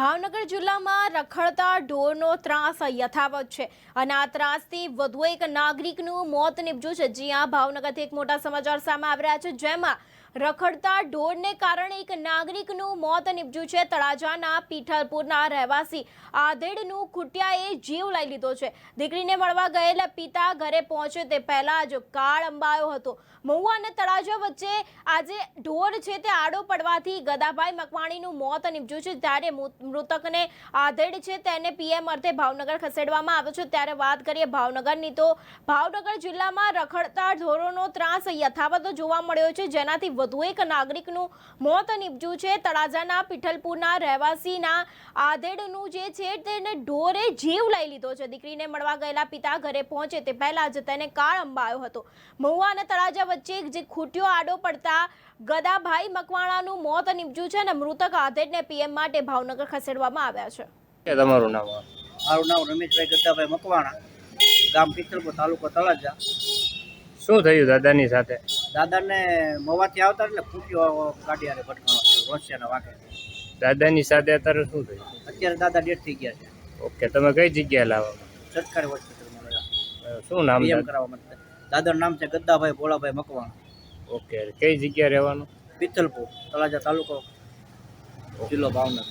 ભાવનગર જિલ્લામાં રખડતા ઢોરનો ત્રાસ યથાવત છે. અને આ ત્રાસથી વધુ એક નાગરિકનું મોત નિપજ્યું છે. જ્યાં ભાવનગરથી એક મોટા સમાચાર સામે આવી રહ્યા છે. જેમાં રખડતા ઢોરને કારણે એક નાગરિકનું મોત નીપજ્યું છે. તળાજાના પીઠલપુરના રહેવાસી આધેડનું ખુટિયાએ જીવ લઈ લીધો છે. દીકરીને મળવા ગયેલા પિતા ઘરે પહોંચે તે પહેલા જ કાળ અંબાયો હતો. મહુવા અને તળાજા વચ્ચે આજે ઢોર છે તે આડો પડવાથી ગદાભાઈ મકવાણીનું મોત નીપજ્યું છે. ત્યારે મૃતકને આધેડ છે તેને પીએમ અર્થે ભાવનગર ખસેડવામાં આવ્યો છે. ત્યારે વાત કરીએ ભાવનગરની તો ભાવનગર જિલ્લામાં રખડતા ઢોરોનો ત્રાસ યથાવત જોવા મળ્યો છે. જેનાથી વધુ એક નાગરિકનું મોત નીપજ્યું છે. તળાજાના પીઠલપુરના રહેવાસીના આધેડનું જે છે તેને ઢોરે જીવ લઈ લીધો છે. દીકરીને મળવા ગયેલા પિતા ઘરે પહોંચે તે પહેલા જ તેને કાળ અંબાયો હતો. મહુવા અને તળાજા વચ્ચે જે ખૂટ્યો આડો પડતા ગદાભાઈ મકવાણાનું મોત નીપજ્યું છે અને મૃતક આધેડને પીએમ માટે ભાવનગર ખસેડવામાં આવ્યા છે. તમારું નામ મારું નામ રમેશભાઈ ગદ્દાભાઈ મકવાણા ગામ પિત્તલપુર તાલુકો તળાજા. શું થયું દાદાની સાથે? દાદાને મવાથી આવતા એટલે ફૂટ્યો ગાડી હારે ભટકાણો છે રોસિયાના વાંકે દાદાની સાથે અત્યારે શું થયું? અત્યારે દાદા ડેટ થઈ ગયા છે. ઓકે તમે કઈ જગ્યાએ લાવવા સરકારી હોસ્પિટલમાં શું નામ? કરાવવા માટે. દાદાનું નામ છે ગદ્દાભાઈ ભોળાભાઈ મકવાણ. ઓકે કઈ જગ્યાએ રહેવાનું? પિત્તલપુર તળાજા તાલુકો જિલ્લો ભાવનગર.